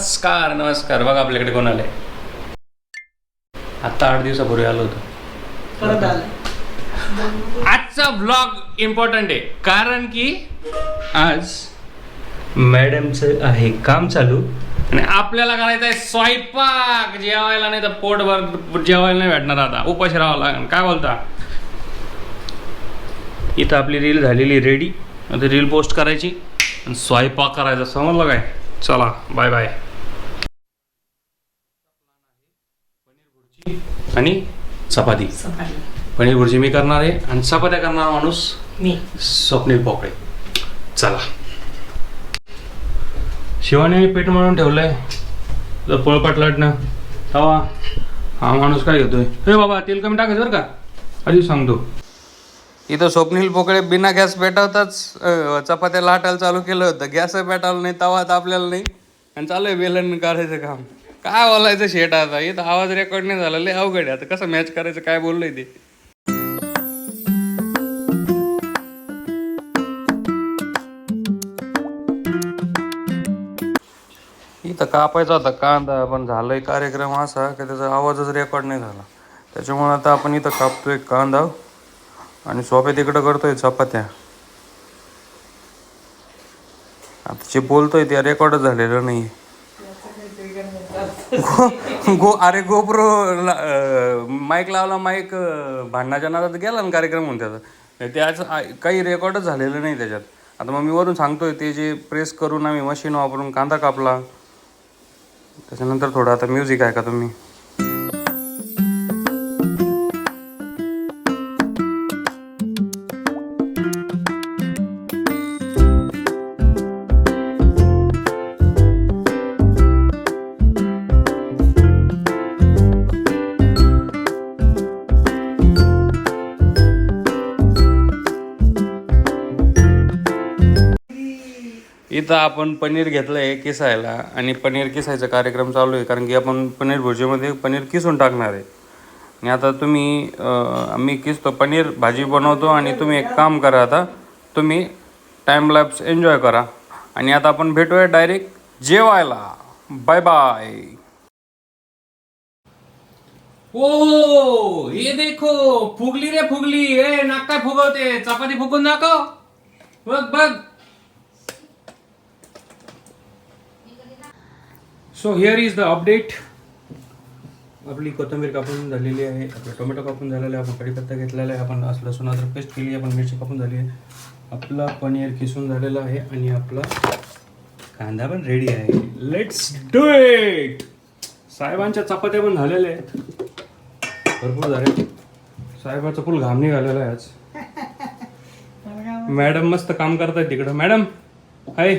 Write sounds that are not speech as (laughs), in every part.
नमस्कार नमस्कार. बघा आपल्याकडे कोण आलंय. आता आठ दिवसापूर्वी आलो होतो. आलं. आजचा ब्लॉग इम्पॉर्टंट आहे. कारण की आज मॅडमचं आहे काम चालू आणि आपल्याला करायचं आहे स्वयंपाक. जेवायला नाही तर पोटभर जेवायला नाही भेटणार आता. उपाशी राहावं लागेल. काय बोलता? इथं आपली रील झालेली रेडी आता रील पोस्ट करायची आणि स्वयंपाक करायचा. समजलं काय? चला बाय बाय आणि चपाती. पनीर भुर्जी मी करणार आहे आणि चपात्या करणारा माणूस मी. स्वप्नील पोकळे. चला. शिवाने पीठ मळून ठेवलंय. पळपट लाटणं तवा हा माणूस काय घेतोय? हे बाबा तेल कमी टाकायचं बरं का? आधी सांगतो. इथं स्वप्नील पोकळे बिना गॅस पेटवताच चपात्या लाटायला चालू केलं होतं. गॅस पेटावलं नाही तवा तापलेला नाही. आणि चालू आहे बेलन करायचं काम. काय बोलायचं शेट आता? इथं आवाज रेकॉर्ड नाही झाला लय अवघड आहे. आता कसं मॅच करायचं काय बोललंय ते? इथं कापायचा होता कांदा पण झालंय कार्यक्रम असा की त्याचा आवाजच रेकॉर्ड नाही झाला. त्याच्यामुळे आता आपण इथं कापतोय कांदा आणि सोप्या तिकडं करतोय चपात्या. आता जे बोलतोय ते रेकॉर्डच झालेलं नाही गो गो अरे गोप्रो माईक लावला माईक भांडणाच्या नादात गेला ना कार्यक्रम म्हणून त्याचा. त्याचं आ- काही रेकॉर्डच झालेलं नाही त्याच्यात. आता मग मी वरून सांगतोय ते जे प्रेस करून आम्ही मशीन वापरून कांदा कापला त्याच्यानंतर थोडं आता म्युझिक आहे का तुम्ही. इथं आपण पनीर घेतलंय किसायला आणि पनीर किसायचा कार्यक्रम चालू आहे कारण की आपण पनीर भुर्जीमध्ये पनीर किसून टाकणार आहे. आणि आता तुम्ही मी आम्ही किसतो पनीर भाजी बनवतो आणि तुम्ही एक काम करा आता तुम्ही टाईम लॅप्स एन्जॉय करा. आणि आता आपण भेटूया डायरेक्ट जेवायला. Bye bye. ओ हे देखो फुगली रे फुगली. ए नाक काय फुगवते? चपाती फुगून दाखव. बघ बघ. So here is the update आपली कोथिंबीर कापून झालेली आहे आपला टोमॅटो कापून झालेला आहे आपण कढीपत्ता घेतलेला आहे आपण असं लसूण अद्रक पेस्ट केली आहे आपण मिरची कापून झाली आहे. आपला पनीर किसून झालेला आहे आणि आपला कांदा पण रेडी आहे. लेट्स डू इट साहेबांच्या चपात्या पण झालेल्या आहेत. भरपूर झाले. साहेबाचा फुल घाम निघालेला आहे आज. (laughs) मॅडम मस्त काम करतायत तिकडं. Madam hi.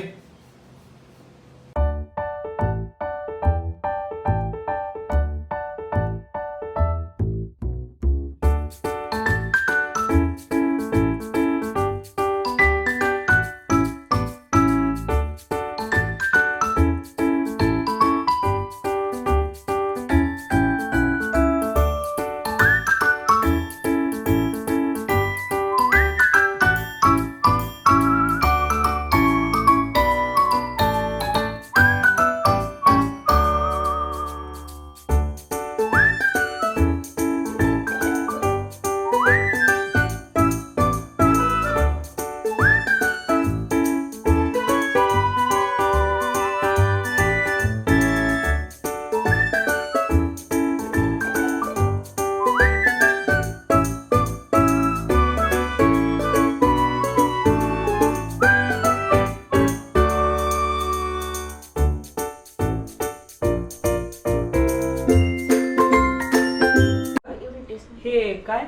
काय?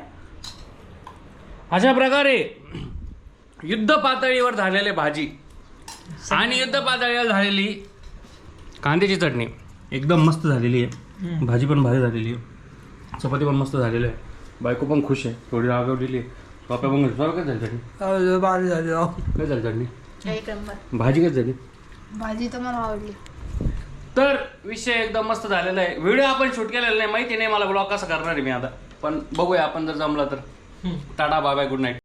अशा प्रकारे युद्ध पातळीवर झालेले भाजी आणि युद्ध पातळीवर झालेली कांद्याची चटणी एकदम मस्त झालेली आहे. भाजी पण भारी झालेली आहे. चपाती पण मस्त झालेली आहे. बायको पण खुश आहे. थोडी रागवलेली आहे. बापा पण काय झाली चटणी? भारी झाली राव. काय झाली चटणी? एक नंबर. भाजी काय झाली? भाजी तर मला आवडली. तर विषय एकदम मस्त झालेला आहे. व्हिडिओ आपण शूट केलेला नाही. माहिती नाही मला ब्लॉग कसा करणार आहे मी आता. पण बघूया आपण जर जमला तर. Tata bye bye good night.